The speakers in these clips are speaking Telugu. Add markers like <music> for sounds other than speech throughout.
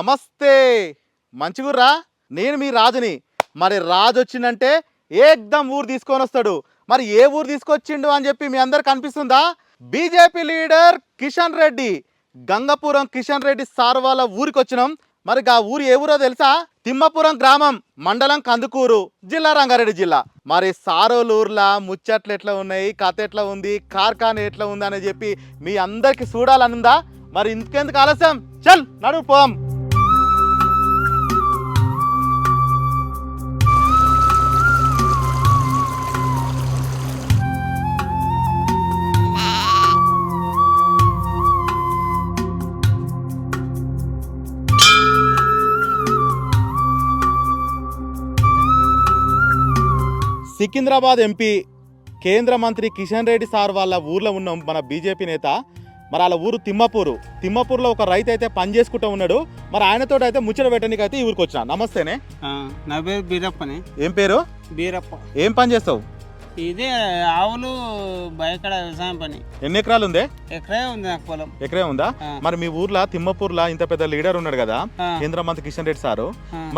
నమస్తే. మంచిగుర్రా నేను మీ రాజుని. మరి రాజు వచ్చిందంటే ఏకదం ఊరు తీసుకొని వస్తాడు. మరి ఏ ఊరు తీసుకొచ్చిండు అని చెప్పి మీ అందరికి కనిపిస్తుందా BJP leader Kishan Reddy. Gangapuram Kishan Reddy sir వాళ్ళ ఊరికి వచ్చినాం. మరి ఆ ఊరు ఏ ఊరో తెలుసా? తిమ్మపురం గ్రామం మండలం కందుకూరు జిల్లా రంగారెడ్డి జిల్లా. మరి సారోలూర్లా ముచ్చట్లు ఎట్లా ఉన్నాయి? కథ ఎట్లా ఉంది? కార్ఖాన ఎట్లా ఉంది? అని చెప్పి మీ అందరికి చూడాలనుందా? మరి ఇంకెందుకు ఆలస్యం? చల్ నడు పోం సికింద్రాబాద్ ఎంపీ కేంద్ర మంత్రి కిషన్ రెడ్డి సార్ వాళ్ళ ఊర్లో ఉన్నాం మన బీజేపీ నేత మరి వాళ్ళ ఊరు తిమ్మపూరు. తిమ్మపూర్లో ఒక రైతు అయితే పని చేసుకుంటూ ఉన్నాడు. మరి ఆయనతో అయితే ముచ్చట పెట్టడానికి అయితే ఈ ఊరికి వచ్చిన. నమస్తేనే. నా పేరు బీరప్పని. ఏం పేరు? బీరప్ప. ఏం పని చేస్తావు? ఇదే ఆవులు బయకడ వ్యవసాయం పని. ఎన్ని ఎకరాలు ఉందే? ఎక్కడే ఉంది నాకు పొలం. ఎకరే ఉందా. మరి మీ ఊర్లో తిమ్మపూర్లో ఇంత పెద్ద లీడర్ ఉన్నాడు కదా కేంద్ర మంత్రి కిషన్ రెడ్డి సారు.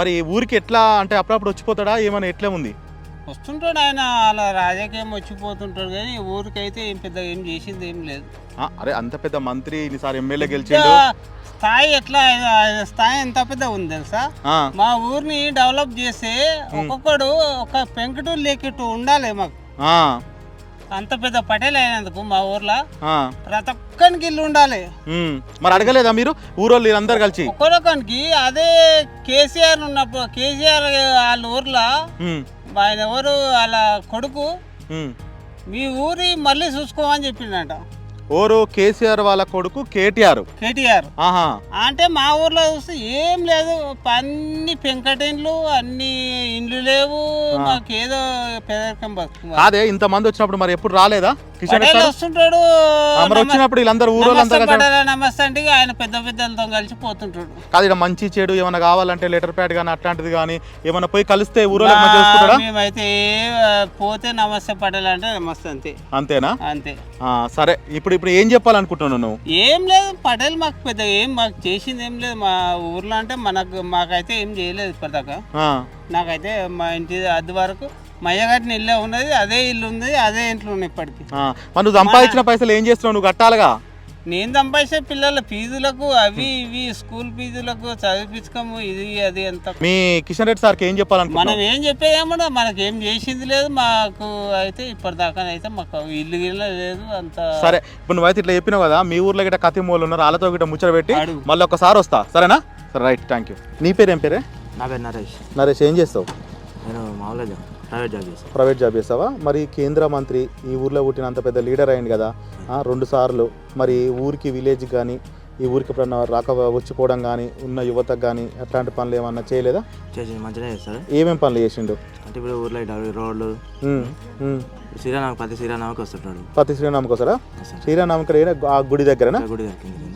మరి ఈ ఊరికి ఎట్లా అంటే అప్పుడప్పుడు వచ్చిపోతాడా? ఏమైనా ఎట్లా ఉంది? వస్తుంటాడు ఆయన అలా రాజకీయం వచ్చిపోతుంటాడు కానీ ఊరికైతే ఏం పెద్ద ఏం చేసింది ఏం లేదు. ఆ, అరే అంత పెద్ద మంత్రి ఇన్నిసారి ఎమ్మెల్యే గెలిచిండు. ఇంకా స్థాయి ఎట్లా ఆయన ఆయన స్థాయి ఎంత పెద్ద ఉంది తెలుసా? ఆ, మా ఊరిని డెవలప్ చేస్తే ఒక్కొక్కడు ఒక పెంకుటు లేకెట్టు ఉండాలి మాకు. ఆ, అంత పెద్ద పటేల్ అయినందుకు మా ఊర్లో ఆ. ప్రతి ఒక్కరికి ఇల్లు ఉండాలి. ఉమ్, మరి అడగలేదా మీరు? ఊరోళ్ళు అందరు కలిసి. ఒక్కొక్కరికి అదే కేసీఆర్ ఉన్నప్పుడు కేసీఆర్ వాళ్ళ ఊర్లో ఉమ్, ఆయన ఎవరు వాళ్ళ కొడుకు. మీ ఊరి మళ్ళీ చూసుకోమని చెప్పిండట ఓరు కేసీఆర్ వాళ్ళ కొడుకు కేటీఆర్. కేటీఆర్. ఆహా. అంటే మా ఊర్లో చూస్తే ఏం లేదు అన్ని పెంకటిండ్లు అన్ని ఇండ్లు లేవు మాకేదో పేదరికం బతుకు కాదే ఇంత మంది వచ్చినప్పుడు మరి ఎప్పుడు రాలేదా? కిషన్ రెడ్డి? వస్తుంటాడు మరి వచ్చినప్పుడు వీళ్ళందరూ ఊరోళ్ళు నమస్తే అంటే ఆయన పెద్ద పెద్దలతో కలిసి పోతుంటాడు. కాదు ఇక్కడ మంచి చెడు ఏమైనా కావాలంటే లెటర్ ప్యాడ్ కానీ అట్లాంటిది కానీ ఏమైనా పోయి కలిస్తే ఊరోళ్ళకి మంచి చేసుకుంటాడా? మేమైతే పోతే నమస్తే పటేల్ అంటే నమస్తే అంతే. అంతేనా? అంతే. సరే ఇప్పుడు ఇప్పుడు ఏం చెప్పాలనుకుంటున్నావు నువ్వు? ఏం లేదు పటేల్ మాకు పెద్ద ఏం మాకు చేసింది ఏం లేదు. మా ఊర్లో అంటే మనకు మాకైతే ఏం చేయలేదు ఇప్పటిదాకా. ఆ, నాకైతే మా ఇంటి అది వరకు మా అయ్యగారిని ఇల్లే ఉన్నది అదే ఇల్లు ఉంది అదే ఇంట్లో ఉన్నాయి ఇప్పటికి. ఆ. మరి నువ్వు సంపాదించిన పైసలు ఏం చేస్తున్నావు? నువ్వు కట్టాలిగా? నేను సంపాదించే పిల్లల ఫీజులకు అవి ఇవి స్కూల్ ఫీజులకు చదివించకము ఇది అది అంత. మీ కిషన్ రెడ్డి సార్కి ఏం మనం చెప్పాలనుకుంటున్నావు ఏం చెప్పేదేమన్నా మనకి ఏం చేసింది లేదు మాకు అయితే ఇప్పటిదాకా అయితే మాకు ఇల్లు గిల్లు లేదు అంత. సరే ఇప్పుడు నువ్వైతే ఇట్లా చెప్పినావు కదా మీ ఊర్లో గిట్ట కత్తి మూలు ఉన్నారు వాళ్ళతో గిట్ట ముచ్చట పెట్టి. మళ్ళీ ఒకసారి వస్తా సరేనా? సరే రైట్ థ్యాంక్ యూ నీ పేరు ఏం పేరే? నా పేరు నరేష్. నరేష్ ఏం చేస్తావు? నేను మామూలుగా ప్రైవేట్ జాబ్ చేస్తావా మరి కేంద్ర మంత్రి ఈ ఊర్లో పుట్టిన అంత పెద్ద లీడర్ అయింది కదా. రెండు సార్లు మరి ఊరికి విలేజ్ కానీ ఈ ఊరికి ఎప్పుడన్నా రాక వచ్చిపోవడం కానీ ఉన్న యువతకు కానీ అట్లాంటి పనులు ఏమన్నా చేయలేదా? చేసి మంచిగా చేస్తారు ఏమేం పనులు చేసిండు? అంటే ఇప్పుడు ఊర్లో రోడ్లు. శ్రీరామ ప్రతి శ్రీరామకి వస్తుంటాడు ప్రతి శ్రీరామకు వస్తారా. శ్రీరామకి ఆ గుడి దగ్గరనా? గుడి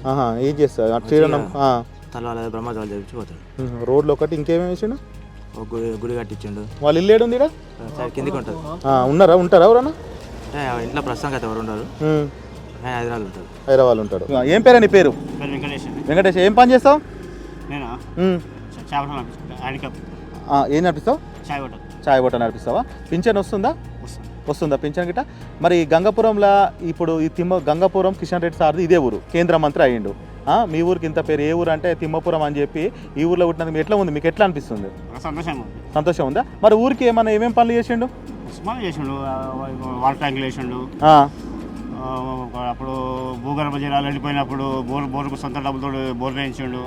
ఆహా ఏం చేస్తారు శ్రీరామం తలవాళ్ళ పోతాడు. ఉమ్, రోడ్లు ఒకటి ఇంకేమేమి వేసిండు? ఒక గుడి గుడి కట్టించిండు. వాళ్ళు ఇల్లు ఏడుంది ఈడ? సైడ్ కిందికి ఉంటుంది ఆ ఉన్నారా? ఉంటారా ఎవరన్నా? ఇంట్లో ప్రస్తుతానికి అయితే ఎవరు ఉండరు. ఉమ్, ఆయన హైదరాబాద్ ఉంటారు. హైదరాబాద్ ఉంటాడు ఆ, ఏం పేరు నీ పేరు? వెంకటేష్ వెంకటేష్ ఏం పని చేస్తావు? నేను? ఉమ్, చేపలు ఆ, ఏం నడిపిస్తావు? చాయ్ కొట్టదు చాయ్ బొట్ట నడిపిస్తావా? పింఛన్ వస్తుందా? వస్తుంది. వస్తుందా పింఛన్ గిట్ట? మరి గంగపురంలో ఇప్పుడు ఈ తిమ్మ గంగపురం కిషన్ రెడ్డి సార్ది ఇదే ఊరు. కేంద్ర మంత్రి అయ్యిండు. మీ ఊరికి ఇంత పేరు ఏ ఊరు అంటే తిమ్మపురం అని చెప్పి ఈ ఊర్లో పుట్టినందుకు ఎట్లా ఉంది? మీకు ఎట్లా అనిపిస్తుంది? సంతోషంగా ఉంది. సంతోషం ఉందా? మరి ఊరికి ఏమైనా ఏమేం పనులు చేసిండు? ఉస్మాన్ చేసిండు. వాటర్ ట్యాంకులు ఆ, అప్పుడు భూగర్భ జలాలు వెళ్ళిపోయినప్పుడు బోర్ బోర్కు సొంత డబ్బులతో బోర్ వేయించిండు.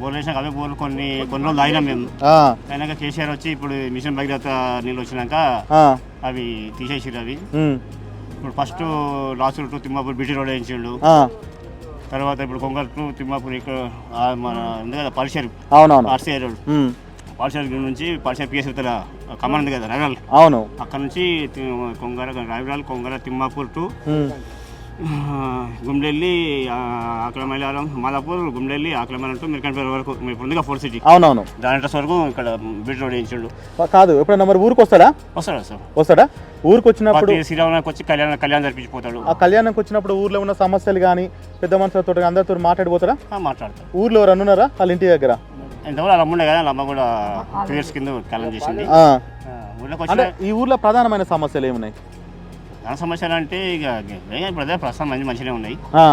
బోర్ వేసినాక అవే బోర్లు కొన్ని కొన్ని రోజులు తాగినాం మేము. అయినాక కేసీఆర్ వచ్చి ఇప్పుడు మిషన్ భగీరథ నీళ్ళు వచ్చినాక అవి తీసేసిరు అవి. ఇప్పుడు first Lasur to Thimmapur BT road వేయించిండు. తర్వాత ఇప్పుడు కొంగల్ టు తిమ్మాపూర్ ఇక్కడ ఆ, మన ఉంది కదా పరిసర్ అవునవును. RCI road. నుంచి పాఠశాల పిఎస్ ఇతర కమాన్ ఉంది కదా నగల్ అవును. అక్కడ నుంచి Kongara Raviral Kongara Thimmapur to <laughs> um, Gumdelli Akalamailaram Madhapur Gumdelli Akalamailam to Mirakampet వరకు ఇప్పుడు ఉందిగా ఫోర్ సిటీ. అవునవును. దాని అడ్రస్ వరకు ఇక్కడ బీట్ రోడ్ వేయించాడు. కాదు ఎప్పుడన్నా మరి ఊరికి వస్తాడా? వస్తాడు సార్? వస్తాడా? ఊరికి వచ్చినప్పుడు ప్రతి శ్రీరామనాథ్కి వచ్చి కళ్యాణ కళ్యాణం జరిపించిపోతాడు. ఆ కళ్యాణంకి వచ్చినప్పుడు ఊర్లో ఉన్న సమస్యలు కానీ పెద్ద మనుషులతో అందరితో మాట్లాడిపోతారా మాట్లాడతాం ఊర్లో ఎవరు ఉన్నారా? వాళ్ళ ఇంటి దగ్గర? వాళ్ళ అమ్మ ఉండే కదా అమ్మ కూడా టూ ఇయర్స్ కింద కాలం చేసింది. వచ్చిన ఈ ఊర్లో ప్రధానమైన సమస్యలు ఏమున్నాయి? ప్రధాన సమస్యలు అంటే ఇక ఇప్పుడు అదే ప్రస్తుతం మంచి మంచిగా ఉన్నాయి. ఆ,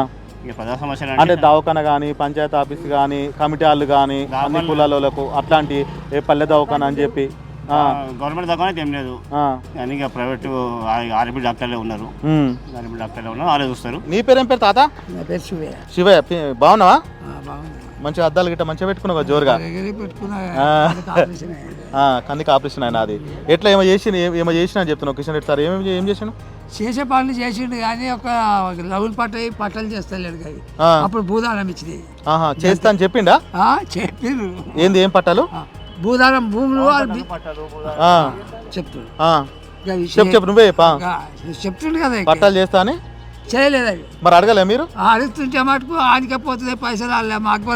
ఇక ప్రధాన సమస్యలు అంటే అంటే దవాఖాన కానీ పంచాయతీ ఆఫీస్ కానీ కమిటీ వాళ్ళు కానీ అన్ని కులాలకు అట్లాంటి ఏ పల్లె దవాఖాన అని చెప్పి ఆ, గవర్నమెంట్ దగ్గర అయితే ఏం లేదు. ఆ, కానీ ఇక ప్రైవేట్ ఆర్బీ డాక్టర్లే ఉన్నారు. ఆర్బీ డాక్టర్లే ఉన్నారు వాళ్ళే చూస్తారు. నీ పేరేం పేరు తాత? నా పేరు శివయ్య. శివయ్య బాగున్నావా? మంచిగా అద్దాలు గిట్ట మంచిగా పెట్టుకున్నావు జోరుగా? కందికి ఆపరేషన్ అయినా అది ఎట్లా ఏమో చేసి ఏమో చేసిన అని చెప్తున్నావు. కిషన్ రెడ్డి సార్ ఏమేమి ఏం చేసాను చేసే పనులు చేసిండు కానీ ఒక లవులు పట్ట పట్టలు చేస్తలేడు కానీ. అప్పుడు భూదానం ఇచ్చింది ఆహా చేస్తా అని చెప్పిండా? ఆ, చెప్పిండ్రు ఏంది ఏం పట్టాలు? భూదానం భూములు ఈ చెప్పు చెప్పు నువ్వే చెప్తుండు కదా. పట్టాలు చేస్తా అని? చేయలేదు అవి మరి అడగలే మీరు? ఆ, అడుగుతుంటే మటుకు ఆనికే పోతుంది పైసలు వాళ్ళే మాకు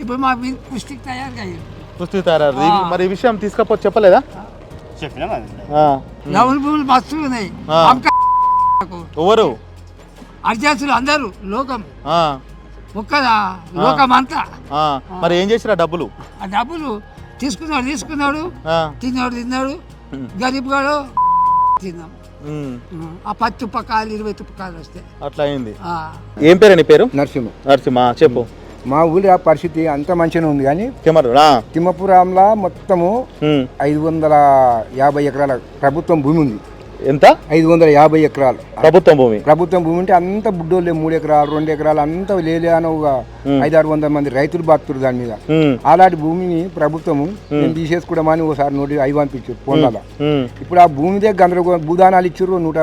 ఇప్పుడు మా పుష్టికి తయారు పుస్తక తయారు మరి ఈ విషయం తీసుకపో చెప్పలేదా? చెప్పినా లవులు భూములు మస్తు ఉన్నాయి. ఎవరు? అర్జాసులు అందరూ లోకం. ఆ, ఒక్కదా? లోకం అంతా. ఆ, మరి ఏం చేసిరా డబ్బులు? ఆ డబ్బులు తీసుకున్నాడు తీసుకున్నాడు ఆ, తిన్నాడు తిన్నాడు. గరీబ్ గాడు తిన్నాం. ఆ పది తుప్పకాయలు ఇరవై తుప్పకాయలు వస్తాయి. అట్లా అయింది. ఆ, ఏం పేరు నీ పేరు? నరసింహ. నరసింహ. చెప్పు. మా ఊళ్ళో పరిస్థితి అంత మంచిగానే ఉంది కానీ తిమ్మపురంలో మొత్తము. ఐదు వందల యాభై ఎకరాల ప్రభుత్వం భూమి ఉంది ఎంత? ఐదు వందల యాభై ఎకరాలు. ప్రభుత్వం భూమి. ప్రభుత్వం భూమి ఉంటే అంత బుడ్డోళ్ళే మూడు ఎకరాలు రెండు ఎకరాలు అంత లేలే అనవుగా ఐదు ఆరు వందల మంది రైతులు బాతురు దాని మీద. అలాంటి భూమిని ప్రభుత్వము నేను తీసేసుకోవడమని ఒకసారి నోటి అవి పంపించారు పొందాల ఇప్పుడు ఆ భూమి దగ్గర గందరగోళం భూదానాలు ఇచ్చారు నూట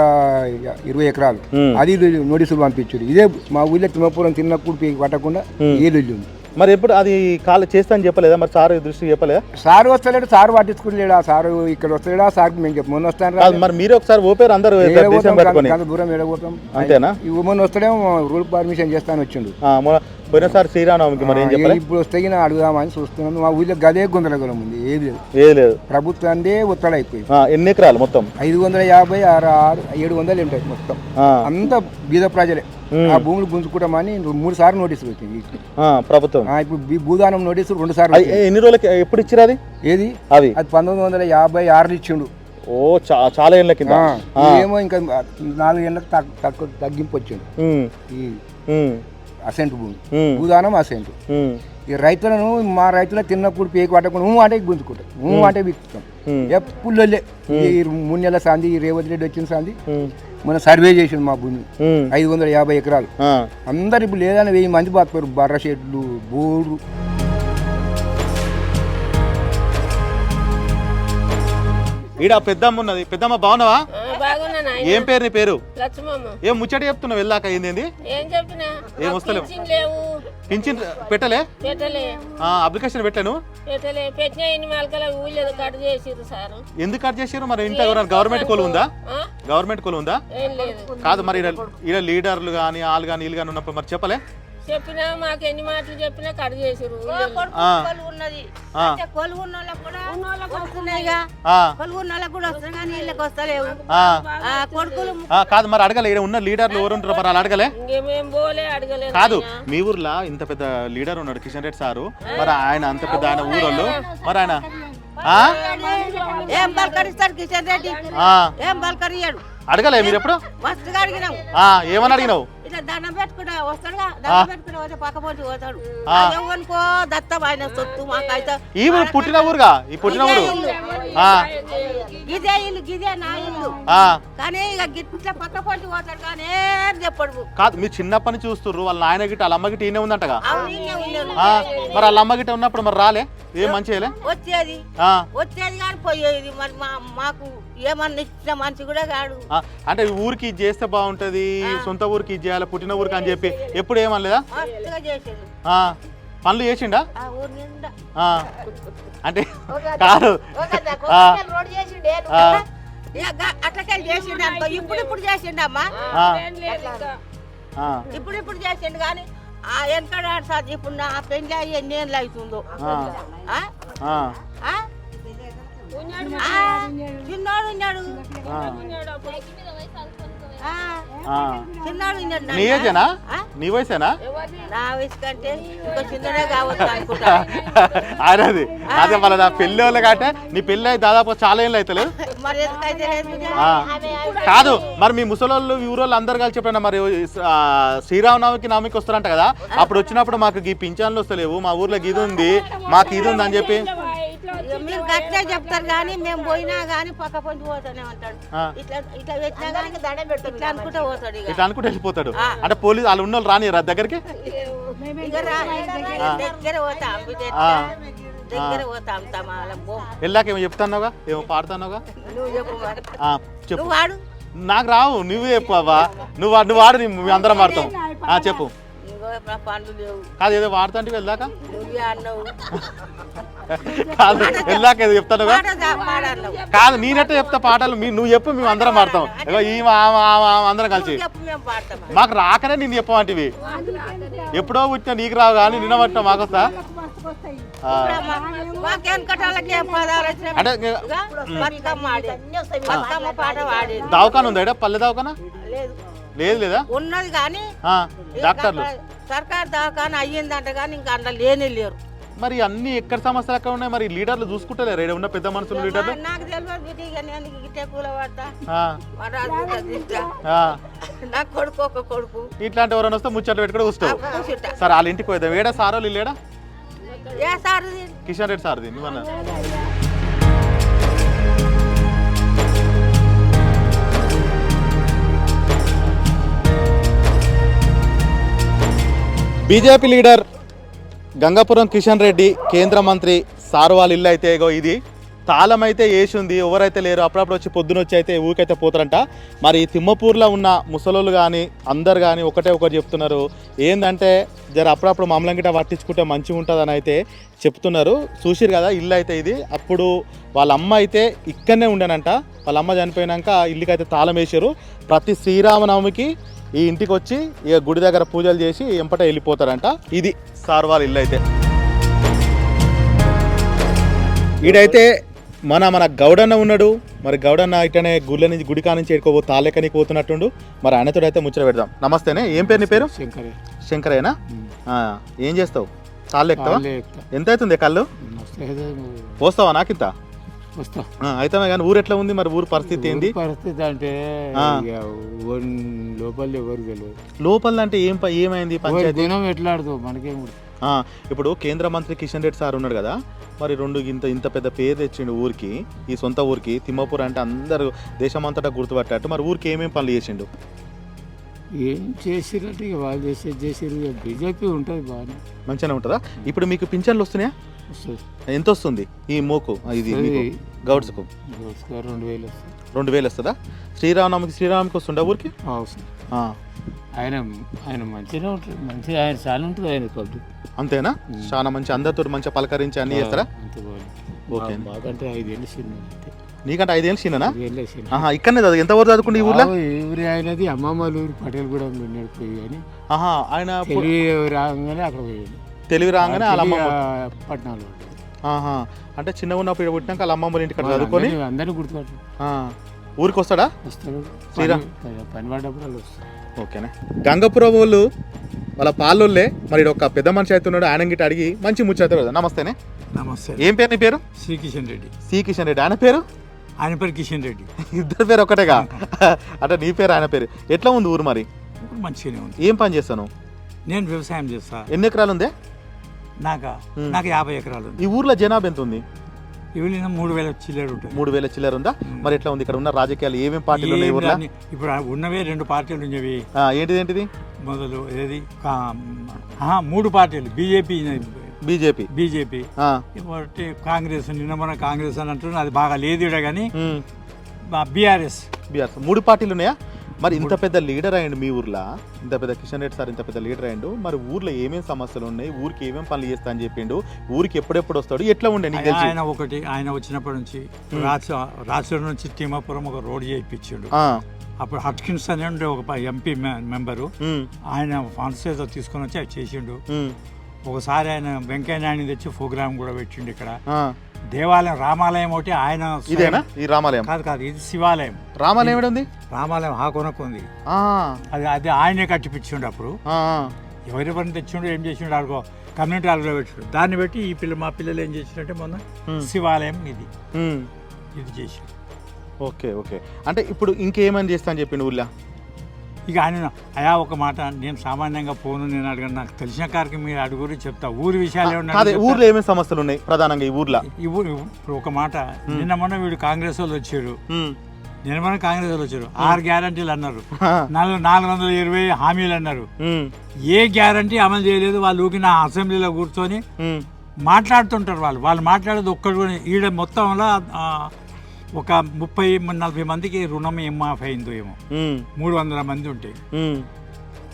ఇరవై ఎకరాలు. అది నోటీసులు పంపించారు ఇదే మా ఊళ్ళో తిమ్మపురం తిన్నప్పుడు పట్టకుండా ఏ లొల్లి ఉంది. మరి ఎప్పుడు అది కాల్ చేస్తా అని చెప్పలేదా? మరి సార్ దృష్టి చెప్పలేదా? సారు వస్తలేడు సారు పట్టించుకోలేడు ఆ సారు ఇక్కడ వస్తలేడు? సార్ మేము చెప్పు మొన్న వస్తాను మరి మీరే ఒకసారి ఓపేరు అందరు దూరం ఏడబోతాం అంతేనా? ఈ మొన్న వస్తలేమో రూల్ పర్మిషన్ చేస్తాను వచ్చిండు. పోయినసారి శ్రీరామనవమికి మరి ఏం చెప్పలే? ఇప్పుడు వస్తే అడుగుదామని చూస్తున్నాం మా ఊళ్ళో గదే గొందరగలం ఉంది ఏది లేదు. ఏది లేదు. ప్రభుత్వాన్ని ఒత్తడైపోయింది. ఆ, ఎన్ని ఎకరాలు మొత్తం? ఐదు వందల యాభై ఆరు ఆరు ఏడు వందలు ఉంటాయి మొత్తం. అంత బీద ప్రజలే. ఆ భూములు గుంజుకుంటామని మూడు సార్లు నోటీసులు వచ్చింది ఆ, ప్రభుత్వం. ఇప్పుడు భూదానం నోటీసు రెండు సార్లు అది ఎన్ని రోజులకి ఎప్పుడు ఇచ్చిరు అది? ఏది? అవి. అది పంతొమ్మిది వందల యాభై ఆరులో ఇచ్చిండు. ఓ చాలా ఏళ్ళ కింద. ఆ, ఏమో ఇంకా నాలుగు ఏళ్ళకి తక్కువ తగ్గింపు వచ్చింది. అసెంట్ భూమి. భూదానం అసెంట్ ఈ రైతులను మా రైతుల తిన్నప్పుడు పేకి పట్టకుండా ఊ అంటే గుంజుకుంటాం ఊ అంటే బిక్కుతాం ఎప్పుడు. ఈ మూడు నెలల సాంది ఈ రేవంత్ రెడ్డి వచ్చిన సాంది మన సర్వే చేసిండు మా భూమి. ఐదు వందల యాభై ఎకరాలు. అందరు ఇప్పుడు లేదని వెయ్యి మంది బాతున్నారు బర్ర షెడ్లు బోర్లు. ఈడ పెద్దమ్మ ఉన్నది. పెద్దమ్మ బాగున్నావా? ఏం పేరు నీ పేరు? ఏం ముచ్చట చెప్తున్నావు వెళ్ళాక? ఏంది ఏం వస్తలేవు? పింఛన్ పెట్టలే? అప్లికేషన్ పెట్టాను ఎందుకు కట్ చేసారు మరి ఎవరైనా గవర్నమెంట్ కొలు ఉందా? గవర్నమెంట్ కొలు ఉందా? కాదు మరి ఈడ ఈడ లీడర్లు కానీ వాళ్ళు కానీ వీళ్ళు కానీ ఉన్నప్పుడు మరి చెప్పలే? చెప్పినా మాకు ఎన్ని మాటలు చెప్పినా కట్ చేసిరు ఆ, ఉన్నది. ఆ, కొలువు ఉన్న వాళ్ళకు కూడా వస్తున్నాయిగా ఆ, కొలువు ఉన్న వాళ్ళకు కూడా వస్తున్నాయి కానీ వీళ్ళకి వస్తలేవు. ఆ, ఆ కొడుకులు ఆ, కాదు మరి అడగలే ఉన్న లీడర్లు ఎవరు ఉంటారు మరి అడగలే? ఇంకేమేం పోలే అడగలేదు కాదు మీ ఊర్లో ఇంత పెద్ద లీడర్ ఉన్నాడు కిషన్ రెడ్డి సారు. మరి ఆయన అంత పెద్ద ఆయన ఊరోళ్ళు. మరి ఆయన? ఏం బలకరిస్తాడు కిషన్ రెడ్డి? ఆ, ఏం బలకరియాడు అడగలే మీరు ఎప్పుడు? మస్తుగా అడిగినాం ఆ, ఏమని అడిగినావు? ఇట్లా దండం పెట్టుకుంటా వస్తాడుగా దండం పెట్టుకుంటా పోతే పక్క పోటీ పోతాడు. ఆ. ఎవరికో దత్తం ఆయన సొత్తు మాకైతే. ఈ ఊరు పుట్టిన ఊరుగా? ఈ పుట్టిన ఊరు? గిదే ఇల్లు. గిదే నా ఇల్లు. కానీ ఇక గిట్ల పక్క పోటీ పోతాడు కానీ ఏం చెప్పడు. కాదు మీరు చిన్నప్పటి నుంచి చూస్తుర్రు వాళ్ళ నాయన గిట్ట వాళ్ళ అమ్మ గిట్ట ఈయనే ఉందంటగా? మరి వాళ్ళ అమ్మ గిట్ట ఉన్నప్పుడు మరి రాలే? ఏం మంచిగా వచ్చేది. ఆ, వచ్చేది కానీ పోయేది. మరి మా మాకు ఏమన్నా ఇచ్చిన మనిషి కూడా కాడు ఆ, అంటే ఊరికి ఇది చేస్తే బాగుంటది సొంత ఊరికి ఇది చేయాలి పుట్టిన ఊరికి అని చెప్పి ఎప్పుడు ఏమనలేదా? మస్తుగా చేసేది ఆ, పనులు చేసిండా? ఆ ఊరి నిండా. ఆ, అంటే కాదు. ఆ, రోడ్ చేసిండే ఆ, అనుకో ఇప్పుడు ఇప్పుడు చేసిండమ్మా? ఆ, లేదు ఆ, ఇప్పుడు ఇప్పుడు చేసిండు కానీ ఆ వెనకడ సార్ ఇప్పుడు నా పెళ్ళి అయ్యి ఎన్ని ఏళ్ళు అవుతుందో? చిన్నోడు ఉన్నాడు. చిన్నోడు ఉన్నాడు నీ ఆ? నీ వయసేనా? నా వయసు కంటే ఇంకా చిన్ననే కావచ్చు అనుకుంటా. <laughs> అదే అదే మళ్ళీ నా పెళ్ళి వాళ్ళ కంటే నీ పెళ్ళి అయితే దాదాపు చాలా ఏళ్ళు అవుతలేదు. మరి ఎందుకైతే లేదు? ఆ, కాదు మరి మీ ముసలోళ్ళు ఊరోళ్ళు అందరు కలిసి చెప్పిన మరి ఆ, శ్రీరామనవమికి నవమికి వస్తారంట కదా? అప్పుడు వచ్చినప్పుడు మాకు ఈ పింఛన్లు వస్తలేవు మా ఊర్లో ఇది ఉంది మాకు ఇది ఉంది అని చెప్పి. మీరు గట్టే చెప్తారు కానీ మేము పోయినా కానీ పక్క పొంచి పోతానే ఉంటాడు. ఇట్లా ఇట్లా పెట్టినా కానీ దండ పెట్టు ఇట్లా అనుకుంటే పోతాడు ఇక. ఇట్లా అనుకుంటే వెళ్ళిపోతాడు. అంటే పోలీసు వాళ్ళు ఉన్న వాళ్ళు రాని దగ్గరికి దగ్గర పోతాం. దగ్గర పోతాం వెళ్ళాక ఏమో చెప్తాన్నావుగా? ఏమో పాడుతున్నావుగా? నువ్వు చెప్పు మరి. ఆ, చెప్పు. నువ్వు వాడు. నాకు రావు నువ్వే చెప్పు అవ్వా. నువ్వు నువ్వు వాడు నీ- మేము అందరం వాడతాం. ఆ, చెప్పు. లేవు. కాదు ఏదో వాడుతుంటే వెళ్ళాక నువ్వే అన్నావు. కాదు వెళ్ళాక ఏదో పాడన్నావు కాదు? నేనట్టే చెప్తా పాటలు మీ నువ్వు చెప్పు మేము అందరం పాడతాం. ఇగో ఈ మా- మా- మా- మా అందరం కలిసి. మాకు రాకనే నేను చెప్పమంటివి. ఎప్పుడో పుట్టిన నీకు రావు కానీ నిన్న పట్టిన మాకొస్తా వచ్చినా అంటే దవాఖాన ఉందా? పల్లె దవాఖాన? లేదు. లేదు లేదా? ఉన్నది కానీ డాక్టర్లు. సర్కార్ దవాఖాన అయ్యిందంట కానీ ఇంకా అందులో లేనే లేరు. మరి అన్ని ఎక్కడ సమస్యలు ఎక్కడ ఉన్నాయి? మరి లీడర్లు చూసుకుంటలేరు ఈడ ఉన్న పెద్ద మనుషులు లీడర్లు? నాకు తెలియదు బిడ్డ ఇక నేను గిట్టే కూల పడతా ఆ, మా రాజు బిడ్డ తింటా. ఆ. నా కొడుకు ఒక కొడుకు. ఇట్లాంటి ఎవరైనా వస్తే ముచ్చట్లు పెట్టుకుని కూర్చోవు సరే వాళ్ళ ఇంటికి పోయిద్దాం ఏడా సారో లేడా ఏ సార్? కిషన్ రెడ్డి సార్ది నువ్వన్నా బీజేపీ లీడర్ గంగాపురం కిషన్ రెడ్డి కేంద్ర మంత్రి సార్ వాళ్ళ ఇల్లు అయితే ఏగో ఇది. తాళం అయితే వేసి ఎవరైతే లేరు అప్పుడప్పుడు వచ్చి పొద్దున వచ్చి అయితే ఊరికైతే పోతారంట. మరి తిమ్మపూర్లో ఉన్న ముసలోళ్ళు కానీ అందరు కానీ ఒకటే ఒకటి చెప్తున్నారు. ఏంటంటే జర అప్పుడప్పుడు మమ్మల్ని గిట్ట పట్టించుకుంటే మంచిగా ఉంటుందని అయితే చెప్తున్నారు. చూసిరు కదా ఇల్లు అయితే ఇది. అప్పుడు వాళ్ళ అమ్మ అయితే ఇక్కడనే ఉండేనంట. వాళ్ళ అమ్మ చనిపోయినాక ఇల్లుకైతే తాళం వేసారు ప్రతి శ్రీరామనవమికి ఈ ఇంటికి వచ్చి ఇక గుడి దగ్గర పూజలు చేసి ఎంపట వెళ్ళిపోతారంట. ఇది సార్ వాళ్ళ ఇల్లు అయితే. ఈడైతే మన మన గౌడన్న ఉన్నాడు. మరి గౌడన్న ఇటనే గుళ్ళ నుంచి గుడి కానుంచి ఎడుకోబో తాలేకనికి పోతున్నట్టుండు. మరి ఆయనతో అయితే ముచ్చట పెడదాం. నమస్తేనే. ఏం పేరు నీ పేరు? శంకరే. శంకరేనా? ఏం చేస్తావు? తాళ్ళు ఎక్కుతావా ఎంత అవుతుంది కళ్ళు పోస్తావా నాకింత? వస్తా. అయితమే కానీ ఊరు ఎట్లా ఉంది మరి? ఊరు పరిస్థితి ఏంది? పరిస్థితి అంటే లోపల ఎవరు తెలియదు లోపల అంటే ఏం ఏమైంది పంచాయతీ? దినం మనకేం ఇప్పుడు కేంద్ర మంత్రి కిషన్ రెడ్డి సార్ ఉన్నాడు కదా? మరి రెండు ఇంత ఇంత పెద్ద పేరు తెచ్చిండు ఊరికి ఈ సొంత ఊరికి తిమ్మపూర్ అంటే అందరూ దేశమంతటా గుర్తుపట్టేట్టు మరి ఊరికి ఏమేం పనులు చేసిండు? ఏం చేసిరట్టు ఇక వాళ్ళు చేసేది చేసిరు బీజేపీ ఉంటుంది బాగానే. మంచిగానే ఉంటుందా? ఇప్పుడు మీకు పింఛన్లు వస్తున్నాయా? ఎంత వస్తుంది? ఈ మోకు ఇది మీకు వస్తుంది. గౌడ్స్కు రోజుగా రెండు వేలు వస్తుంది. రెండు వేలు వస్తుందా? శ్రీరామనవమికి శ్రీరామకి వస్తుందా ఊరికి? ఆయన ఆయన మంచిగా ఉంటుంది మంచిగా ఆయన చాలా ఉంటుంది ఆయన అంతేనా? చాలా మంచి అందరితో మంచిగా పలకరించి అన్ని చేస్తారా? ఓకే. బాగంటే ఐదేళ్ళు చిన్న నీకంటే ఐదేళ్ళు చిన్ననా? ఆహా ఇక్కడనే చదువు. ఎంత వరకు చదువుకుంటే ఈ ఊర్లో? ఊరి ఆయనది అమ్మమ్మలు ఊరు పటేల్ కూడా ఉన్నాడు పోయి కానీ ఆహా ఆయన రాగానే అక్కడ పోయాడు. తెలివి రాగానే వాళ్ళ అమ్మమ్మ ఆ, పట్నాలు. ఆహా. అంటే చిన్నగా ఉన్నప్పుడు పుట్టినాక వాళ్ళ అమ్మమ్మ ఇంటికి చదువుకొని? అందరినీ- అందరినీ గుర్తుపట్టు ఊరికి వస్తాడా? వస్తాడు. శ్రీరామ్. పని- పడ్డప్పుడు ఓకేనా. గంగపురం వాళ్ళు వాళ్ళ పాలోళ్ళే మరి ఒక పెద్ద మనిషి అయితే ఉన్నాడు ఆయన గిట్ట అడిగి మంచి ముచ్చట కదా నమస్తేనే. నమస్తే. ఏం పేరు నీ పేరు? శ్రీ కిషన్ రెడ్డి. సి కిషన్ రెడ్డి. ఆయన పేరు? ఆయన పేరు కిషన్ రెడ్డి. ఇద్దరు పేరు ఒకటేగా? అంటే నీ పేరు ఆయన పేరు. ఎట్లా ఉంది ఊరు మరి? మంచిగానే ఉంది. ఏం పని చేస్తాను? నేను వ్యవసాయం చేస్తా. ఎన్ని ఎకరాలు ఉంది? నాకు. నాకు యాభై ఎకరాలు ఉంది. ఈ ఊర్లో జనాభా ఎంత ఉంది? ఇవి మూడు వేల చిల్లర ఉంటుంది మూడు వేల చిల్లర ఉందా? మరి ఎట్లా ఉంది? ఇక్కడ ఉన్న రాజకీయాలు ఏమేం పార్టీలు ఉన్నాయి ఈ ఇప్పుడు ఉన్నవే రెండు పార్టీలు ఉన్నవి. ఆ, ఏంటిది ఏంటిది? మొదలు ఏది? ఆహా, మూడు పార్టీలు. BJP BJP. బీజేపీ. ఒకటి కాంగ్రెస్ నిన్న మన కాంగ్రెస్ అని అంటున్నారు. అది బాగా లేదు ఈడ కానీ. బీఆర్ఎస్. బీఆర్ఎస్. మూడు పార్టీలు ఉన్నాయా? మరి ఇంత పెద్ద లీడర్ అయ్యండు మీ ఊర్లో? ఇంత పెద్ద కిషన్ రెడ్డి సార్ ఇంత పెద్ద లీడర్ అయ్యండు? మరి ఊర్లో ఏమేం సమస్యలు ఉన్నాయి? ఊరికి ఏమేం పనులు చేస్తా అని చెప్పిండు? ఊరికి ఎప్పుడెప్పుడు వస్తాడు? ఎట్లా ఉండే నీకు తెలిసి? ఆయన ఒకటి ఆయన వచ్చినప్పటి నుంచి రాచ రాచూరు నుంచి తిమ్మాపురం ఒక రోడ్ చేయించాడు అప్పుడు హట్కిన్స్ అనే ఉండే ఒక ఎంపీ మెంబరు. ఆయన ఫండ్స్ ఏదో తీసుకొని వచ్చి అది చేసిండు. ఒకసారి ఆయన వెంకయ్య నాయుడు తెచ్చి ప్రోగ్రామ్ కూడా పెట్టిండు ఇక్కడ. దేవాలయం రామాలయం ఒకటి ఆయన ఇదేనా? ఈ రామాలయం. కాదు కాదు ఇది శివాలయం. రామాలయం ఏమిటి ఉంది రామాలయం ఆ కొనకు ఉంది. అది అది ఆయనే కట్టిపించిండు అప్పుడు. ఆ. ఎవరెవరిని తెచ్చిండు ఏం చేసిండు ఆడుకో కమ్యూనిటీ హాల్లో పెట్టిండు. దాన్ని బట్టి ఈ పిల్ల మా పిల్లలు ఏం చేసిండంటే మొన్న శివాలయం ఇది. ఇది చేసి ఓకే ఓకే. అంటే ఇప్పుడు ఇంకేమని చేస్తా అని చెప్పిండు ఊళ్ళో? ఇక ఆయన అయా ఒక మాట నేను సామాన్యంగా పోను నేను అడగను. నాకు తెలిసిన కారికి మీరు అడుగురి చెప్తా. ఊరి విషయాలు ఏమన్నా అదే. ఊర్లో ఏమేమి సమస్యలు ఉన్నాయి ప్రధానంగా ఈ ఊర్లో? ఈ ఊరు ఇప్పుడు ఒక మాట. నిన్న మొన్న వీడు కాంగ్రెస్ వాళ్ళు వచ్చారు. నిన్న మొన్న కాంగ్రెస్ వాళ్ళు వచ్చారు. ఆరు గ్యారంటీలు అన్నారు. నాలుగు నాలుగు వందల ఇరవై హామీలు అన్నారు. ఏ గ్యారంటీ అమలు చేయలేదు. వాళ్ళు ఊకి నా అసెంబ్లీలో కూర్చొని. మాట్లాడుతుంటారు వాళ్ళు. వాళ్ళు మాట్లాడేది ఒక్కడు కూడా ఈడ మొత్తంలో ఒక ముప్పై నలభై మందికి రుణం ఏం మాఫ్ అయిందో ఏమో. మూడు వందల మంది ఉంటాయి ఉమ్.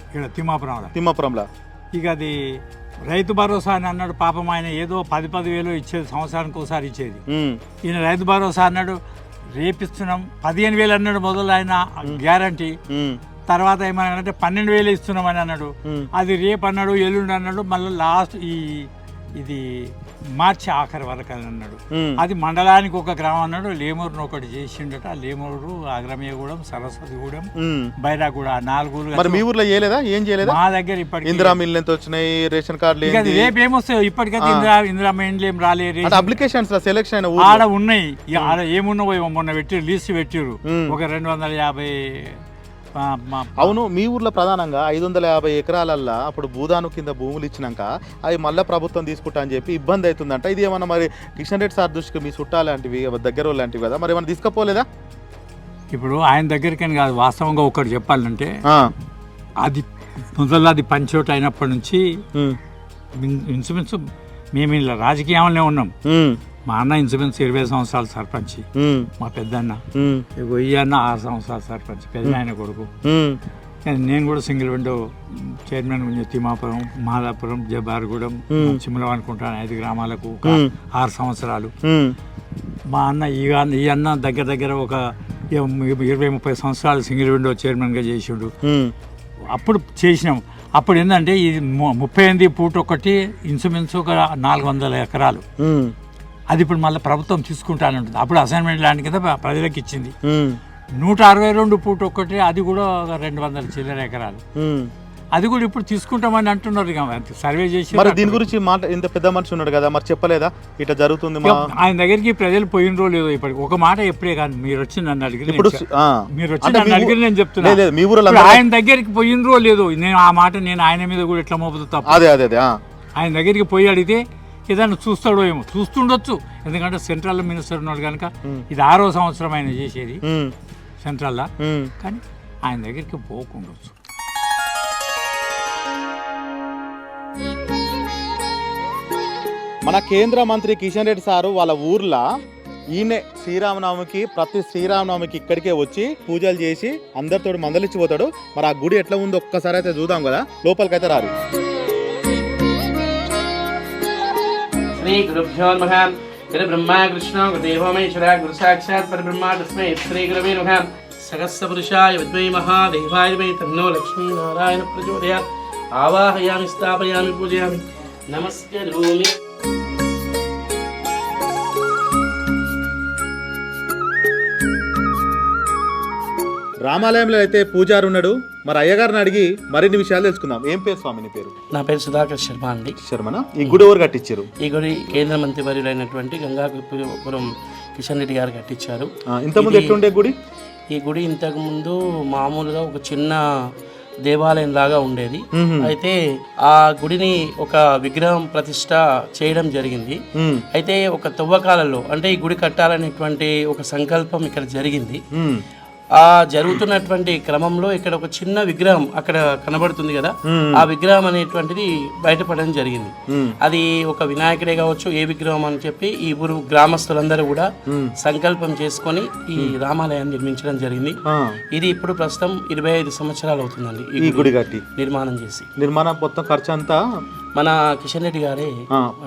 ఇక్కడ తిమ్మాపురంలో తిమ్మాపురంలో ఇక అది రైతు భరోసా అని అన్నాడు పాపం ఆయన ఏదో పది పది వేలు ఇచ్చేది సంవత్సరానికి ఒకసారి ఇచ్చేది. ఈయన రైతు భరోసా అన్నాడు రేపిస్తున్నాం పదిహేను వేలు అన్నాడు మొదలు ఆయన గ్యారంటీ. తర్వాత ఏమన్నాడంటే పన్నెండు వేలు ఇస్తున్నామని అన్నాడు ఉమ్. అది రేపు అన్నాడు ఎల్లుండి అన్నాడు మళ్ళీ లాస్ట్ ఈ ఇది మార్చి ఆఖరి వరకు అని అన్నాడు. అది మండలానికి ఒక గ్రామం అన్నాడు. లేమూరును ఒకటి చేసిండట. లేమూరు ఆగ్రమేయగూడెం సరస్వతిగూడెం. బైరాగూడ నాలుగు మరి మీ ఊర్లో చేయలేదా ఏం చేయలేదా? మా దగ్గర ఇప్పటికి ఇందిరా మిల్లు ఎంత వచ్చినాయి? రేషన్ కార్డులు రేపు ఏమొస్తాయి? ఇప్పటికైతే ఇందిరా ఇందిరా మెండ్లు ఏం రాలే. రే- అంటే అప్లికేషన్స్ సెలెక్షన్ ఆడ ఉన్నాయి. ఆడ ఏమున్నావో ఏమో మొన్న పెట్టి లిస్ట్ పెట్టిరు. ఒక రెండు వందల యాభై అవును మీ ఊర్లో ప్రధానంగా ఐదు వందల యాభై ఎకరాలల్లా అప్పుడు భూదాను కింద భూములు ఇచ్చినాక అవి మళ్ళీ ప్రభుత్వం తీసుకుంటా అని చెప్పి ఇబ్బంది అవుతుందంట. ఇది ఏమన్నా మరి కిషన్ రెడ్డి సార్ దృష్టికి మీ చుట్టాలు లాంటివి దగ్గర లాంటివి కదా? మరి ఏమన్నా తీసుకపోలేదా? ఇప్పుడు ఆయన దగ్గరికి కాదు వాస్తవంగా ఒకటి చెప్పాలంటే. అది మొదలు అది పంచోట అయినప్పటి నుంచి ఇన్సూరెన్స్ మేము ఇలా రాజకీయంలోనే ఉన్నాం. మా అన్న ఇన్సూరెన్స్ ఇరవై సంవత్సరాలు సర్పంచ్. మా పెద్దన్న అన్న ఆరు సంవత్సరాలు సర్పంచ్ పెద్ద ఆయన కొడుకు. నేను కూడా సింగిల్ విండో చైర్మన్ ఉంది తిమ్మాపురం మాదాపురం జబ్బార్గూడెం చిమ్మలం అనుకుంటాను ఐదు గ్రామాలకు. ఆరు సంవత్సరాలు. మా అన్న ఈ అన్న ఈ అన్న దగ్గర దగ్గర ఒక ఇరవై ముప్పై సంవత్సరాలు సింగిల్ విండో చైర్మన్గా చేసిండు. అప్పుడు చేసినాం అప్పుడు ఏంటంటే ఇది ముప్పై ఎనిమిది పూట ఒకటి ఇన్సూరెన్స్ ఒక నాలుగు వందల ఎకరాలు. అది ఇప్పుడు మళ్ళీ ప్రభుత్వం తీసుకుంటానంటుంది అప్పుడు అసైన్మెంట్ ల్యాండ్ కింద ప్ర- ప్రజలకు ఇచ్చింది. నూట అరవై రెండు పూట ఒకటి అది కూడా రెండు వందల చిల్లర ఎకరాలు. అది కూడా ఇప్పుడు తీసుకుంటామని అంటున్నారు సర్వే చేసి మరి దీని గురించి మాట ఇంత పెద్ద మనిషి ఉన్నాడు కదా మరి చెప్పలేదా? ఇట్లా జరుగుతుంది ఆయన దగ్గరికి ప్రజలు పోయినరో లేదో ఇప్పటికి. ఒక మాట ఎప్పుడే కానీ మీరు వచ్చి నన్ను అడిగిన ఇప్పుడు. మీరు వచ్చి నన్ను అడిగిన నేను చెప్తున్నా. మీ ఆయన దగ్గరికి పోయినరో లేదో నేను ఆ మాట నేను ఆయన మీద కూడా ఎట్లా మోపుతా తప్ప. అదే అదే. ఆయన దగ్గరికి పోయి అడిగితే ఏదైనా చూస్తాడో ఏమో. చూస్తుండొచ్చు. ఎందుకంటే సెంట్రల్ మినిస్టర్ ఉన్నాడు కనుక ఇది ఆరో సంవత్సరం ఆయన చేసేది. సెంట్రల్లో. కానీ ఆయన దగ్గరికి పోకుండొచ్చు. మన కేంద్ర మంత్రి కిషన్ రెడ్డి సారు వాళ్ళ ఊర్లో ఈయనే శ్రీరామనవమికి ప్రతి శ్రీరామనవమికి ఇక్కడికే వచ్చి పూజలు చేసి అందరితో మందలిచ్చి పోతాడు మరి ఆ గుడి ఎట్లా ఉందో ఒక్కసారి అయితే చూద్దాం కదా. లోపలికైతే రారు. శ్రీ గురుభ్యో నమ గురు బ్రహ్మ కృష్ణ గురుదేవోమేశ్వర గురు సాక్షాత్ పరబ్రహ్మ తస్మై శ్రీ గురవే నమః సహస్రపురుషాయ విద్మై మహాదేవాయ వై తన్నో లక్ష్మీ నారాయణ ప్రచోదయా ఆవాహయామి స్థాపయామి పూజయామి నమస్కరోమి రామాలయంలో అయితే పూజారు ఉన్నాడు మరి అయ్యగారిని అడిగి మరిన్ని విషయాలు తెలుసుకుందాం. ఏం పేరు స్వామి నీ పేరు? నా పేరు సుధాకర్ శర్మ అండి. శర్మన? ఈ గుడి ఎవరు కట్టించారు? ఈ గుడి కేంద్ర మంత్రి వర్యులైనటువంటి గంగాపురం కిషన్ రెడ్డి గారు కట్టించారు. ఇంతకుముందు ఎట్లుండే గుడి? ఈ గుడి ఇంతకు ముందు మామూలుగా ఒక చిన్న దేవాలయం లాగా ఉండేది. అయితే ఆ గుడిని ఒక విగ్రహం ప్రతిష్ట చేయడం జరిగింది. అయితే ఒక తవ్వకాలలో అంటే ఈ గుడి కట్టాలనేటువంటి ఒక సంకల్పం ఇక్కడ జరిగింది. ఆ జరుగుతున్నటువంటి క్రమంలో ఇక్కడ ఒక చిన్న విగ్రహం అక్కడ కనబడుతుంది కదా. ఆ విగ్రహం అనేటువంటిది బయటపడడం జరిగింది. అది ఒక వినాయకుడే కావచ్చు ఏ విగ్రహం అని చెప్పి ఈ ఊరు గ్రామస్తులందరూ కూడా సంకల్పం చేసుకొని ఈ రామాలయాన్ని నిర్మించడం జరిగింది. ఆ. ఇది ఇప్పుడు ప్రస్తుతం ఇరవై ఐదు సంవత్సరాలు అవుతుందండి ఈ గుడి కట్టి. నిర్మాణం చేసి. నిర్మాణం మొత్తం ఖర్చు అంతా మన కిషన్ రెడ్డి గారే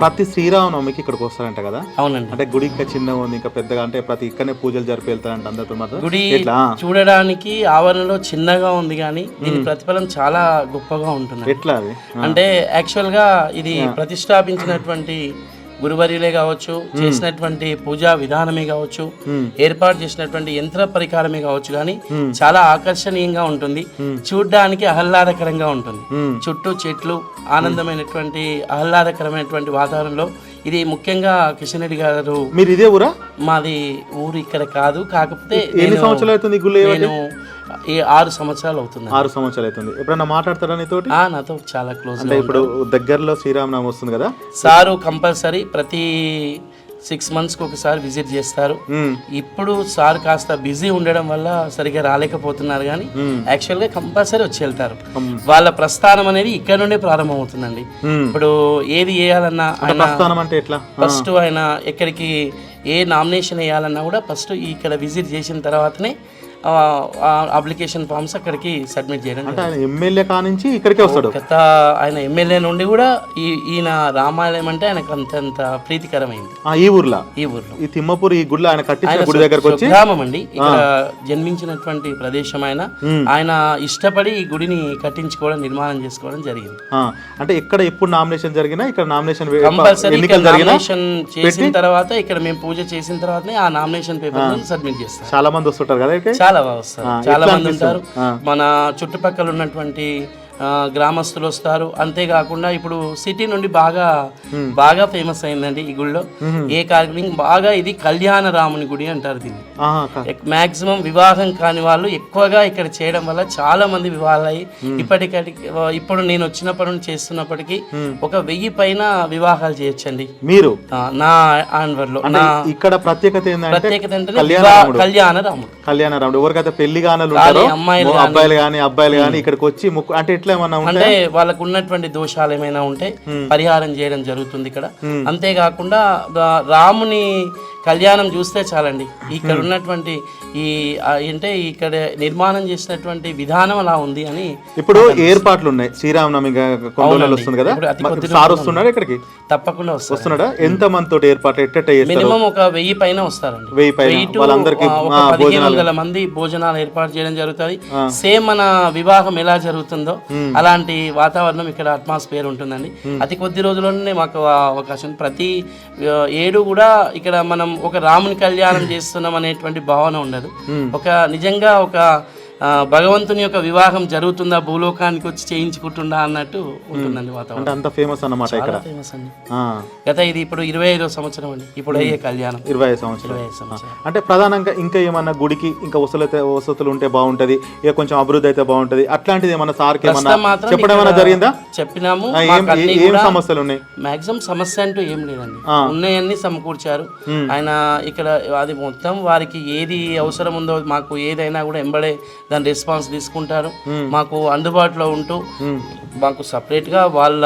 ప్రతి శ్రీరామనవమికి ఇక్కడికి వస్తారంట కదా? అవునండి. అంటే గుడి ఇంకా చిన్నగా ఉంది ఇంకా పెద్దగా అంటే ప్రతి ఇక్కడనే పూజలు జరిపి వెళ్తారంట అందరితో మాత్రం. గుడి చూడడానికి ఆవరణలో చిన్నగా ఉంది కానీ దీని ప్రతిఫలం చాలా గొప్పగా ఉంటుంది ఎట్లా అది. అంటే యాక్చువల్గా ఇది ప్రతిష్టాపించినటువంటి గురువర్యులే కావచ్చు చేసినటువంటి పూజా విధానమే కావచ్చు ఏర్పాటు చేసినటువంటి యంత్ర పరికారమే కావచ్చు కానీ చాలా ఆకర్షణీయంగా ఉంటుంది. చూడ్డానికి ఆహ్లాదకరంగా ఉంటుంది. చుట్టూ చెట్లు ఆనందమైనటువంటి ఆహ్లాదకరమైనటువంటి వాతావరణంలో ఇది ముఖ్యంగా కిషన్ రెడ్డి గారు మీరు ఇదే ఊరా? మాది ఊరు ఇక్కడ కాదు. కాకపోతే ఎన్ని నేను- సంవత్సరాలు అవుతుంది ఈ ఆరు సంవత్సరాలు అవుతుంది ఆరు సంవత్సరాలు అవుతుంది. ఎప్పుడన్నా మాట్లాడతారా నీతోటి? ఆ, నాతో చాలా క్లోజ్ అంటే ఇప్పుడు దగ్గరలో శ్రీరామనవమి వస్తుంది కదా? సారు కంపల్సరీ ప్రతి సిక్స్ మంత్స్కి ఒకసారి విజిట్ చేస్తారు. ఇప్పుడు సార్ కాస్త బిజీ ఉండడం వల్ల సరిగ్గా రాలేకపోతున్నారు కానీ యాక్చువల్గా కంపల్సరీ వచ్చి వెళ్తారు. వాళ్ళ ప్రస్థానం అనేది ఇక్కడ నుండే ప్రారంభమవుతుందండి. ఇప్పుడు ఏది వేయాలన్నా ఆయన అంటే ఎట్లా? ఫస్ట్ ఆయన ఎక్కడికి ఏ నామినేషన్ వేయాలన్నా కూడా ఫస్ట్ ఇక్కడ విజిట్ చేసిన తర్వాతనే అప్లికేషన్ ఫామ్స్ అక్కడికి సబ్మిట్ చేయడం అంటే ఆయన ఎమ్మెల్యే కానించి ఇక్కడికే వస్తాడు? గత ఆయన ఎమ్మెల్యే నుండి కూడా ఈ ఈయన రామాలయం అంటే ఆయనకు అంతంత ప్రీతికరమైంది. ఈ ఊర్లో? ఈ ఊర్లో. ఈ తిమ్మపూర్ ఈ గుడిలో ఆయన కట్టించిన ఆయన గుడి దగ్గరకు వచ్చి? గ్రామం అండి. ఇక్కడ జన్మించినటువంటి ప్రదేశం ఆయన. ఆయన ఇష్టపడి ఈ గుడిని కట్టించుకోవడం నిర్మాణం చేసుకోవడం జరిగింది. అంటే ఎక్కడ ఎప్పుడు నామినేషన్ జరిగినా ఇక్కడ నామినేషన్ కంపల్సరీ ఎన్నికలు నామినేషన్ చేసిన తర్వాత ఇక్కడ మేము పూజ చేసిన తర్వాతనే ఆ నామినేషన్ పేపర్ సబ్మిట్ చేస్తాం చాలా మంది వస్తుంటారు కదా ఇక్కడికి? చాలా వస్తారు. చాలా మంది ఉంటారు? మన చుట్టుపక్కల ఉన్నటువంటి గ్రామస్తులు వస్తారు. అంతేకాకుండా ఇప్పుడు సిటీ నుండి బాగా బాగా ఫేమస్ అయిందండి ఈ గుడిలో ఏ కార్యక్రమం? బాగా ఇది కళ్యాణ రాముని గుడి అంటారు దీన్ని. మాక్సిమం వివాహం కాని వాళ్ళు ఎక్కువగా ఇక్కడ చేయడం వల్ల చాలా మంది వివాహాలు అయ్యి ఇప్పటికటి ఇప్పుడు నేను వచ్చినప్పటి నుంచి చేస్తున్నప్పటికీ ఒక వెయ్యి పైన వివాహాలు చేయొచ్చండి. మీరు? నా ఆన్వర్లో అంటే నా ఇక్కడ ప్రత్యేకత ప్రత్యేకత ఏంటంటే కళ్యాణ రాముడు. కళ్యాణ రాముడు. ఎవరికైతే పెళ్ళి ఉంటారో అమ్మాయిలు అబ్బాయిలు కానీ అబ్బాయిలు కానీ ఇక్కడికి వచ్చి అంటే ఉంటే? అంటే వాళ్ళకు ఉన్నటువంటి దోషాలు ఏమైనా ఉంటే పరిహారం చేయడం జరుగుతుంది ఇక్కడ. అంతేకాకుండా రాముని కళ్యాణం చూస్తే చాలండి. ఇక్కడ ఉన్నటువంటి ఈ అంటే ఇక్కడ నిర్మాణం చేసినటువంటి విధానం అలా ఉంది అని ఇప్పుడు ఏర్పాట్లు ఉన్నాయి శ్రీరామనవమి వస్తుంది కదా? సార్ వస్తున్నాడు ఇక్కడికి? తప్పకుండా వస్తున్నాడా? ఎంత మంది తోటి ఏర్పాట్లు చేస్తారు? మినిమం ఒక వెయ్యి పైన వస్తారండి. వెయ్యి పదిహేను. వందల మంది భోజనాలు ఏర్పాటు చేయడం జరుగుతుంది. సేమ్ మన వివాహం ఎలా జరుగుతుందో అలాంటి వాతావరణం ఇక్కడ అట్మాస్ఫియర్ ఉంటుందండి. అతి కొద్ది రోజుల్లోనే మాకు అవకాశం. ప్రతి ఏడు కూడా ఇక్కడ మనం ఒక రాముని కళ్యాణం <laughs> చేస్తున్నాం అనేటువంటి భావన ఉండదు. ఒక నిజంగా ఒక భగవంతుని యొక్క వివాహం జరుగుతుందా? భూలోకానికి వచ్చి చేయించుకుంటుందా అన్నట్టు ఉంటుందండి వాతావరణం. అంత ఫేమస్ అన్నమాట ఇక్కడ. ఫేమస్ అండి. ఆ, గత ఇది ఇప్పుడు ఇరవై ఐదో సంవత్సరం అండి. ఇప్పుడు అయ్యే కళ్యాణం. ఇరవై ఐదు సంవత్సరం. అంటే ప్రధానంగా ఇంకా ఏమన్నా గుడికి ఇంకా వసతులు వసతులు ఉంటే బాగుంటది ఇక కొంచెం అభివృద్ధి అయితే బాగుంటది. అట్లాంటిది ఏమన్నా సార్కి ఏమన్నా ప్రస్తుతం మాత్రం చెప్పడం ఇక్కడ జరిగిందా? చెప్పినాము. ఏం సమస్యలు ఉన్నాయి? మాక్సిమం సమస్య అంటూ ఏం లేదండి. ఉన్నాయన్నీ సమకూర్చారు. ఆయన ఇక్కడ అది మొత్తం వారికి ఏది అవసరం ఉందో మాకు ఏదైనా కూడా ఎంబడే దాని రెస్పాన్స్ తీసుకుంటారు. మాకు అందుబాటులో ఉంటూ మాకు separate గా వాళ్ళ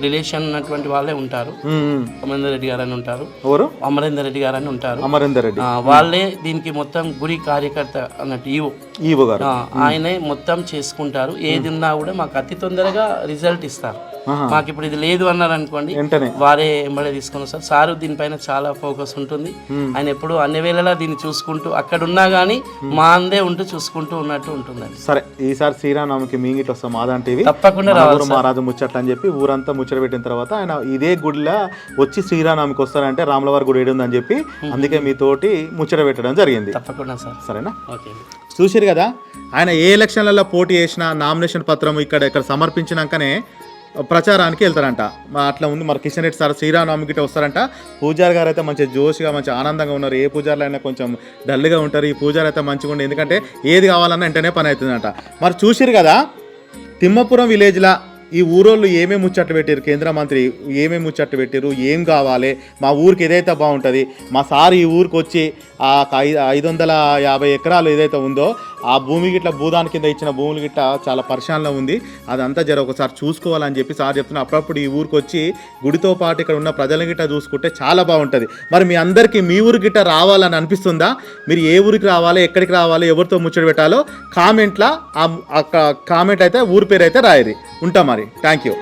రిలేషన్ ఉన్నటువంటి వాళ్ళే ఉంటారు. ఉమ్. అమరేందర్ రెడ్డి గారు అని ఉంటారు. ఎవరు? అమరేందర్ రెడ్డి గారు అని ఉంటారు. అమరేందర్ రెడ్డి. వాళ్ళే దీనికి మొత్తం గుడి కార్యకర్త అన్నట్టు ఈవో. ఈవో గారు. ఆయనే మొత్తం చేసుకుంటారు. ఏది ఉన్నా కూడా మాకు అతి తొందరగా రిజల్ట్ ఇస్తారు. మాకు ఇప్పుడు ఇది లేదు అన్నారు అనుకోండి వెంటనే. వారే ఎంబడే తీసుకొని వస్తారు సారు దీనిపైన చాలా ఫోకస్ ఉంటుంది. ఆయన ఎప్పుడు అన్ని వేళలా దీన్ని చూసుకుంటూ అక్కడ ఉన్నా కానీ మా అందే ఉంటూ చూసుకుంటూ ఉన్నట్టు ఉంటుందండి. సరే ఈసారి శ్రీరామనవమికి మీ ఇంగిట్లో వస్తాం. మాదాన్ టీవీ తప్పకుండా రావాలి మహారాజు ముచ్చట్లు అని చెప్పి ఊరంతా ముచ్చట పెట్టిన తర్వాత ఆయన ఇదే గుడిలో వచ్చి శ్రీరామనవమికి వస్తారంటే రాములవారి గుడి ఏడు ఉందని చెప్పి అందుకే మీతోటి ముచ్చట పెట్టడం జరిగింది. తప్పకుండా సార్. సరేనా? ఓకే. చూసారు కదా ఆయన ఏ ఎలక్షన్లలో పోటీ చేసిన నామినేషన్ పత్రం ఇక్కడ ఇక్కడ సమర్పించినాకనే ప్రచారానికి వెళ్తారంట. మా అట్లా ఉంది మరి కిషన్ రెడ్డి సార్ శ్రీరామనవమి వస్తారంట. పూజారి గారు అయితే మంచి జోష్గా మంచి ఆనందంగా ఉన్నారు. ఏ పూజారులు అయినా కొంచెం డల్గా ఉంటారు. ఈ పూజారి అయితే మంచిగా ఉండే. ఎందుకంటే ఏది కావాలన్నా వెంటనే పని అవుతుందంట. మరి చూసిరు కదా తిమ్మపురం విలేజ్లో ఈ ఊరోళ్ళు ఏమేమి ముచ్చట్లు పెట్టారు కేంద్ర మంత్రి ఏమేమి ముచ్చట్లు పెట్టారు ఏం కావాలి? మా ఊరికి ఏదైతే బాగుంటుంది? మా సార్ ఈ ఊరికి వచ్చి ఆ ఐదు వందల యాభై ఎకరాలు ఏదైతే ఉందో ఆ భూమి గిట్ల భూదాని కింద ఇచ్చిన భూములు గిట్ట చాలా పరిశాలలో ఉంది. అదంతా జర ఒకసారి చూసుకోవాలని చెప్పి సార్ చెప్తున్నా. అప్పుడప్పుడు ఈ ఊరికి వచ్చి గుడితో పాటు ఇక్కడ ఉన్న ప్రజల గిట్ట చూసుకుంటే చాలా బాగుంటుంది. మరి మీ అందరికీ మీ ఊరి గిట్ట రావాలని అనిపిస్తుందా? మీరు ఏ ఊరికి రావాలి? ఎక్కడికి రావాలి? ఎవరితో ముచ్చట పెట్టాలో కామెంట్లో ఆ కామెంట్ అయితే ఊరి పేరు అయితే రాయరి ఉంటాం మరి. Thank you